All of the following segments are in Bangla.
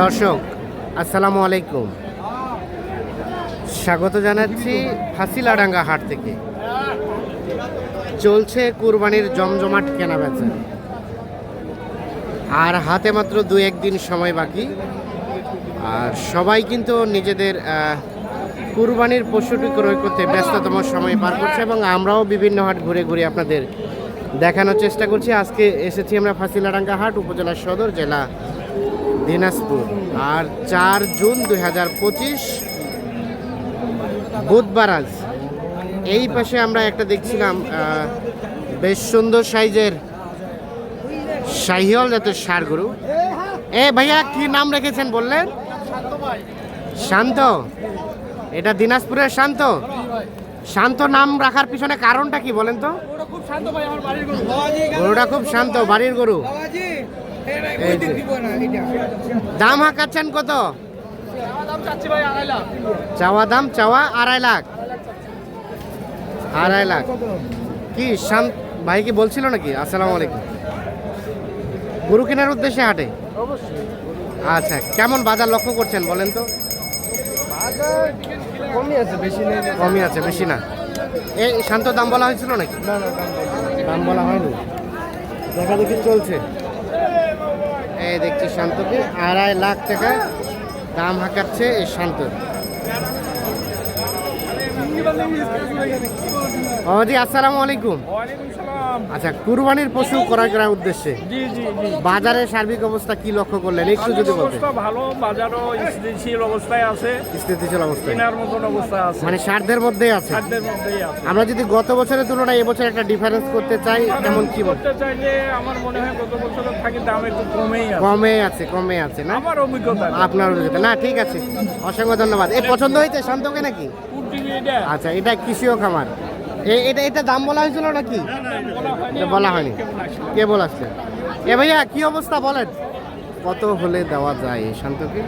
দর্শক, আসসালামু আলাইকুম। স্বাগত জানাচ্ছি ফাঁসিলাডাঙ্গা হাট থেকে। চলছে কুরবানির জমজমাট কেনাবেচা। আর হাতে মাত্র দু একদিন সময় বাকি। আর সবাই কিন্তু নিজেদের কুরবানির পশুটি ক্রয় করতে ব্যস্ততম সময় পার করছে এবং আমরাও বিভিন্ন হাট ঘুরে ঘুরে আপনাদের দেখানোর চেষ্টা করছি। আজকে এসেছি আমরা ফাঁসিলাডাঙ্গা হাট উপজেলা সদর জেলা দিনাজপুর। আর চার জুন দুই হাজার পঁচিশ বুধবার আজ। এই পাশে আমরা একটা দেখছিলাম বেশ সুন্দর সাইজের শাহিওল জাতের সার গরু। এ ভাইয়া কি নাম রেখেছেন বললেন? শান্ত। এটা দিনাজপুরের শান্ত। শান্ত নাম রাখার পিছনে কারণটা কি বলেন তো? খুব শান্ত বাড়ির গরু। গরুটা খুব শান্ত বাড়ির গরু। দাম হাঁকাচ্ছেন কত? চাওয়া দাম চাওয়া আড়াই লাখ। আড়াই লাখ। কি শান্ত ভাই কি বলছিল নাকি? আসসালামু আলাইকুম। গরু কেনার উদ্দেশ্যে হাটে? আচ্ছা কেমন বাজার লক্ষ্য করছেন বলেন তো? কমই আছে বেশি নেই কমই আছে বেশি না। এই শান্ত দাম বলা হয়েছিল নাকি? না না দাম দাম বলা হয়নি। দেখা দেখি চলছে। এই দেখছি শান্তকে আড়াই লাখ টাকা দাম হাঁকাচ্ছে এই শান্ত জি আসসালামু আলাইকুম। আচ্ছা কুরবানির পশু ক্রয় করার উদ্দেশ্যে বাজারের সার্বিক অবস্থা কি লক্ষ্য করলেন? একটু যদি বলতেন। ভালো বাজারও স্থিতিশীল অবস্থায় আছে। স্থিতিশীল অবস্থায়। কেনার মতন অবস্থা আছে। মানে সারদের মধ্যেই আছে। খাদ্যের মধ্যেই আছে। আমরা যদি গত বছরের তুলনায় এবছর একটা ডিফারেন্স করতে চাই তেমন কি করতে চাইলে আমার মনে হয় গত বছরের থাকি দাম একটু কমেই আছে। কমে আছে কমে আছে না? আমার অভিজ্ঞতা। আপনার অভিজ্ঞতা। না ঠিক আছে। অসংখ্য ধন্যবাদ। এই পছন্দ হয়েছে? শান্তকে নাকি? এটা আচ্ছা এটা কৃষিও খামার। এ- এটা এটা দাম বলা হয়েছিল নাকি? বলা হয়নি? কে বল আসছে এ ভাইয়া কি অবস্থা বলেন। কত হলে দেওয়া যায় এই শান্তকে?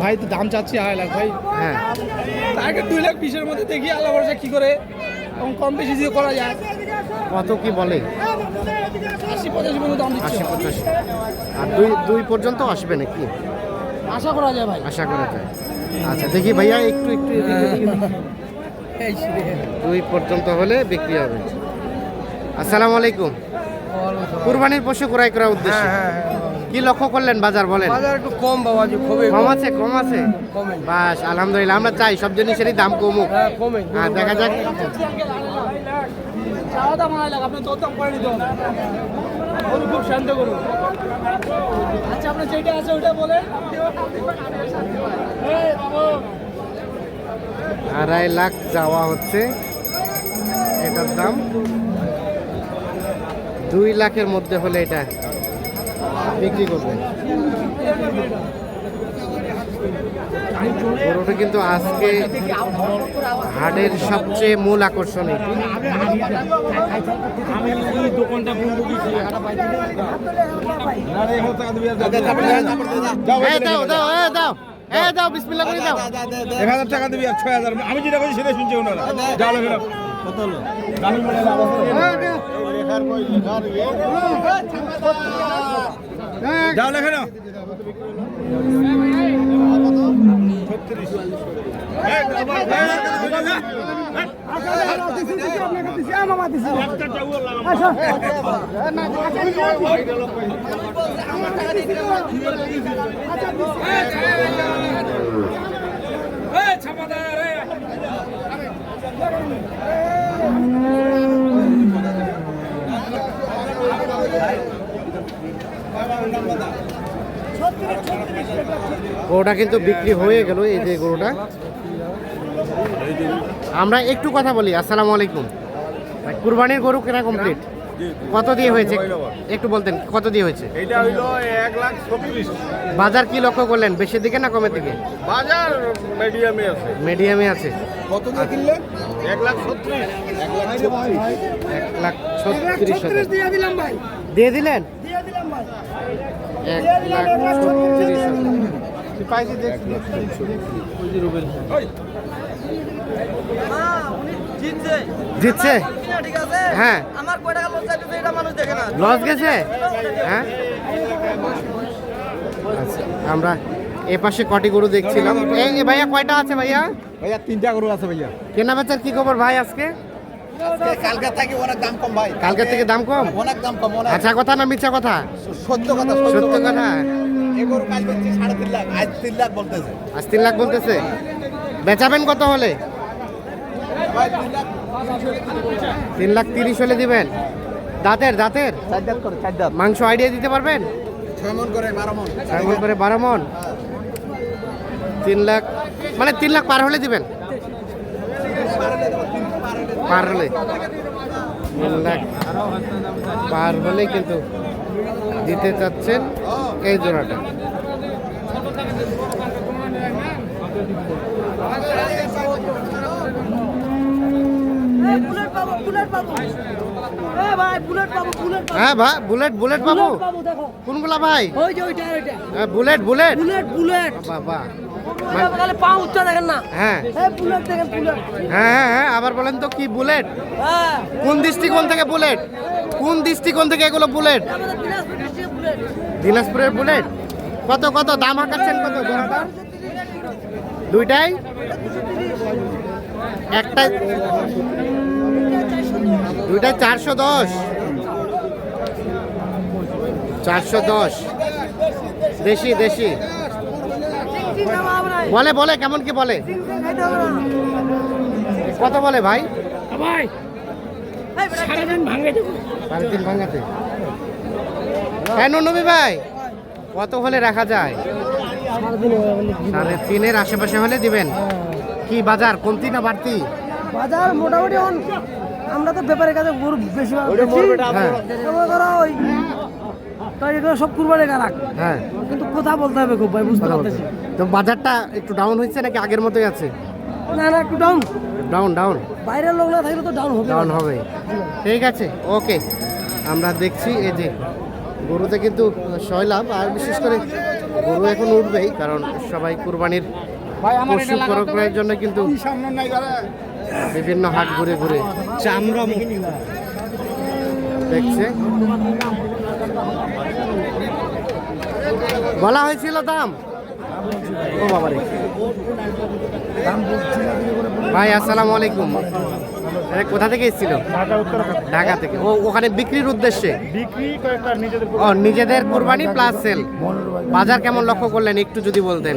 ভাই তো দাম চাচ্ছি আড়াই লাখ ভাই। হ্যাঁ। আগে দুই লাখ বিশের মধ্যে দেখি আল্লাহ ভরসা কি করে। এবং কম বেশি দিয়ে করা যায়। কত কি বলে? আশি পঁচাশি পর্যন্ত দাম দিচ্ছে। আশি পঁচাশি। আর দুই দুই পর্যন্ত আসবে নাকি? আশা করা যায় ভাই। আশা করা যায়। আচ্ছা দেখি ভাইয়া একটু একটু দুই পর্যন্ত হলে বিক্রি হবে। আসসালামু আলাইকুম। কুরবানির পশু ক্রয় করার উদ্দেশ্যে। হ্যাঁ, কি লক্ষ্য করলেন বাজার বলেন? বাজার একটু কম বাবাজি খুবই কম আছে কম আছে? বাস আলহামদুলিল্লাহ আমরা চাই সব জিনিসেরই দাম কমুক। হ্যাঁ কমে আর দেখা যাক। বলুন আচ্ছা আপনার যেটা আছে ওটা বলে আড়াই লাখ যাওয়া হচ্ছে। এটার দাম দুই লাখের মধ্যে হলে এটা বিক্রি করবেন গরুটা কিন্তু আজকে হাটের সবচেয়ে মূল আকর্ষণ এটি এই দাও বিসমিল্লাহ করে দাও। এক হাজার টাকা দিবি আর ছয় হাজার। আমি যেটা বলছি সেটা শুনছি ওনারা। কত হলো যাও লেখে নাও গরুটা কিন্তু বিক্রি হয়ে গেল এই যে গরুটা। আমরা একটু কথা বলি আসসালামু আলাইকুম। কুরবানির গরু কেনা কমপ্লিট কত দিয়ে হয়েছে? একটু বলতেন কত দিয়ে হয়েছে? এটা হইল এক লাখ ছত্রিশ। বাজার কি লক্ষ্য করলেন বেশির দিকে না কমের দিকে? বাজার মিডিয়ামে আছে। মিডিয়ামে আছে। কত দিয়ে কিনলেন? এক লাখ ছত্রিশ। এক লাখ ছত্রিশ। এক লাখ ছত্রিশ হাজার দিয়ে দিলাম ভাই। দিয়ে দিলেন? দিয়ে দিলাম ভাই। এক লাখ ছত্রিশ পাইছি দেখছি জিতছে। জিতছে? কিনা ঠিক আছে? হ্যাঁ। আমার কয় টাকা লস যাইতেছে এটা মানুষ দেখে না। লস গেছে? হ্যাঁ? আচ্ছা আমরা এ পাশে কটি গরু দেখছিলাম। এই ভাইয়া কয়টা আছে ভাইয়া? ভাইয়া তিনটা গরু আছে ভাইয়া। কেনা বেচার কি খবর ভাই আজকে? কালকে থেকে অনেক দাম কম ভাই। কালকে থেকে দাম কম? অনেক দাম কম আচ্ছা কথা না মিথ্যা কথা? সত্য কথা সত্য কথা? এই গরু কাল সাড়ে তিন লাখ আজ তিন লাখ বলতেছে। আজ তিন লাখ বলতেছে। বেচাবেন কত হলে? তিন লাখ তিরিশ হলে দিবেন। দাঁতের দাঁতের? মাংস আইডিয়া দিতে পারবেন? ছয় মন করে বারো মন করে বারো মন। তিন লাখ মানে তিন লাখ পার হলে দিবেন? পার হলে। তিন লাখ পার হলে কিন্তু দিতে চাচ্ছেন। এই জোড়াটা। হ্যাঁ ভাই বুলেট বুলেট পাবো? কোনগুলা ভাই? ওই যে ওইটা ওইটা। হ্যাঁ, বুলেট বুলেট? Bullet bullet. বাবা পা উচ্চ দেখেন না। হ্যাঁ। বুলেট দেখেন বুলেট। হ্যাঁ হ্যাঁ হ্যাঁ আবার বলেন তো কি বুলেট? হ্যাঁ। কোন দৃষ্টিকোণ থেকে বুলেট? কোন দৃষ্টিকোণ থেকে এগুলো বুলেট। দিনাজপুরের বুলেট। কত কত? দাম হাঁকাচ্ছেন কত? দুইটাই? একটা দুইটাই চারশো দশ। চারশো দশ। দেশি দেশি। বলে বলে কেমন কি বলে? কত বলে ভাই? সাড়ে তিন ভাঙাতে কেন নবী ভাই। কত হলে রাখা যায়? সাড়ে তিনের আশেপাশে হলে দিবেন। কি বাজার? কমতি না বাড়তি? বাজার মোটামুটি আমরা তো ব্যাপারের কাছে গরু বেশি হ্যাঁ। সব কুরবানি গারাক হ্যাঁ। কিন্তু কথা বলতে হবে খুব ভাই বুঝতে পারতেছি। তো বাজারটা একটু ডাউন হয়েছে নাকি আগের মতোই আছে? না না একটু ডাউন ডাউন ডাউন বাইরের লোক না থাকলে তো ডাউন হবে। ডাউন হবে। ঠিক আছে ওকে আমরা দেখছি এই যে গরুতে কিন্তু শৈলাভ আর বিশেষ করে গরু এখন উঠবেই কারণ সবাই কুরবানির পশু ক্রয়ের জন্য কিন্তু সামনে নাই করে বিভিন্ন হাট ঘুরে ঘুরে। চামড়া দেখছে। বলা হয়েছিল দাম? ও বাবারে। ভাই আসসালামু আলাইকুম। কোথা থেকে এসেছিল? ঢাকা থেকে। ও ওখানে বিক্রির উদ্দেশ্যে? বিক্রি কয়েকটা নিজেদের ও নিজেদের কোরবানি প্লাস সেল বাজার কেমন লক্ষ্য করলেন? একটু যদি বলতেন।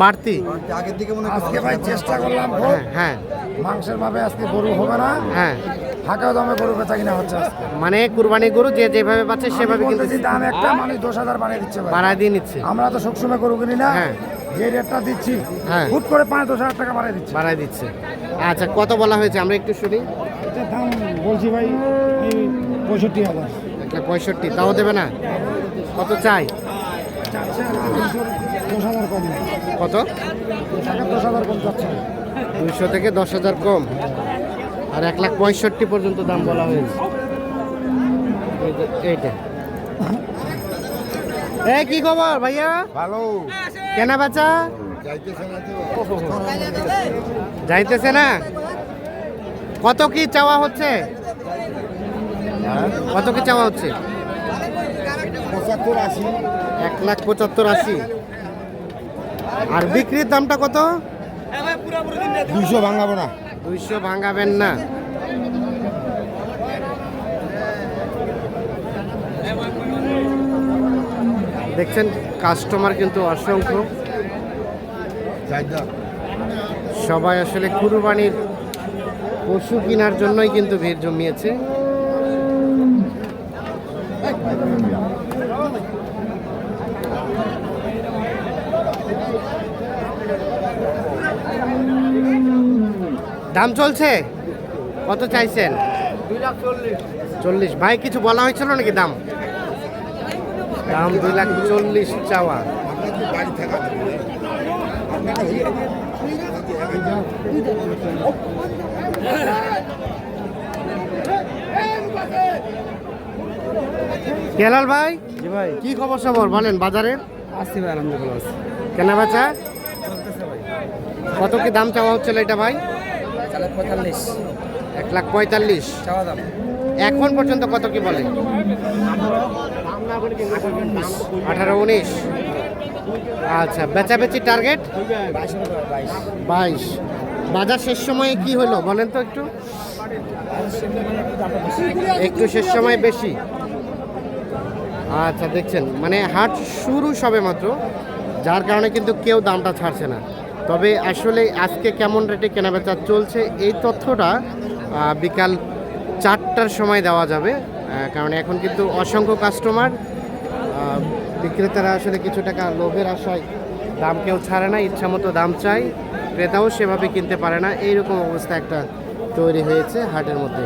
বাড়তি? আগের দিকে মনে আজকে ভাই চেষ্টা করলাম হ্যাঁ হ্যাঁ। মাংসের ভাবে আজকে গরু হবে না। হ্যাঁ। ফাঁকা দামে গরু বেচা কিনা হচ্ছে মানে কুরবানি গরু যে যেভাবে পাচ্ছে সেভাবে কিন্তু দাম একটা মানুষ দশ হাজার বানিয়ে দিচ্ছে বাড়ায় দিয়ে নিচ্ছে। আমরা তো সবসময় গরু কিনি না। হ্যাঁ। যে রেটটা দিচ্ছি হ্যাঁ। হুট করে পাঁচ দশ হাজার টাকা বাড়াই দিচ্ছে। বাড়ায় দিচ্ছে। আচ্ছা কত বলা হয়েছে? আমরা একটু শুনি। এটা দাম বলছি ভাই পঁয়ষট্টি হাজার। একটা পঁয়ষট্টি। তাও দেবে না? কত চাই? চারশো দুশো দশ হাজার কম। কত? দশ হাজার কম যাচ্ছে। দুইশো থেকে দশ হাজার কম। আর এক লাখ পঁয়ষট্টি পর্যন্ত দাম বলা হয়েছে। এই এইটা। এ কি খবর ভাইয়া? ভালো। কেনা বেচা? যাইতেছে না? যাইতেছে না কত কি চাওয়া হচ্ছে? কত কি চাওয়া হচ্ছে? পঁচাত্তর আশি এক লাখ পঁচাত্তর আশি। আর বিক্রির দামটা কত? দুইশো ভাঙাবো না। দুইশো ভাঙাবেন না। দেখছেন কাস্টমার কিন্তু অসংখ্য। সবাই আসলে কুরবানির পশু কেনার জন্যই কিন্তু ভিড় জমিয়েছে। দাম চলছে? কত চাইছেন? চল্লিশ। ভাই, কিছু বলা হয়েছিল নাকি দাম? দাম দুই লাখ চল্লিশ চাওয়া। কেলাল ভাই জি ভাই। কি খবর সবর? বলেন বাজারের আসছি ভাই আলহামদুলিল্লাহ আসছি কেনা বেচা? কত কি দাম চাওয়া হচ্ছিল এটা ভাই? পঁয়তাল্লিশ এক লাখ পঁয়তাল্লিশ। চাওয়া দাম। এখন পর্যন্ত কত কি বলে? আঠারো উনিশ। আচ্ছা বেচাবেচি টার্গেট বাইশ। বাজার শেষ সময়ে কি হলো, বলেন তো একটু। একটু শেষ সময় বেশি। আচ্ছা দেখছেন মানে হাট শুরু সবে মাত্র, যার কারণে কিন্তু কেউ দামটা ছাড়ছে না। তবে আসলে আজকে কেমন রেটে কেনাবেচা চলছে, এই তথ্যটা বিকাল চারটার সময় দেওয়া যাবে। কারণ এখন কিন্তু অসংখ্য কাস্টমার বিক্রেতারা আসলে কিছু টাকা লোভের আশায় দাম কেউ ছাড়ে না, ইচ্ছা মতো দাম চাই ক্রেতাও সেভাবে কিনতে পারে না। এইরকম অবস্থা একটা তৈরি হয়েছে হাটের মধ্যে।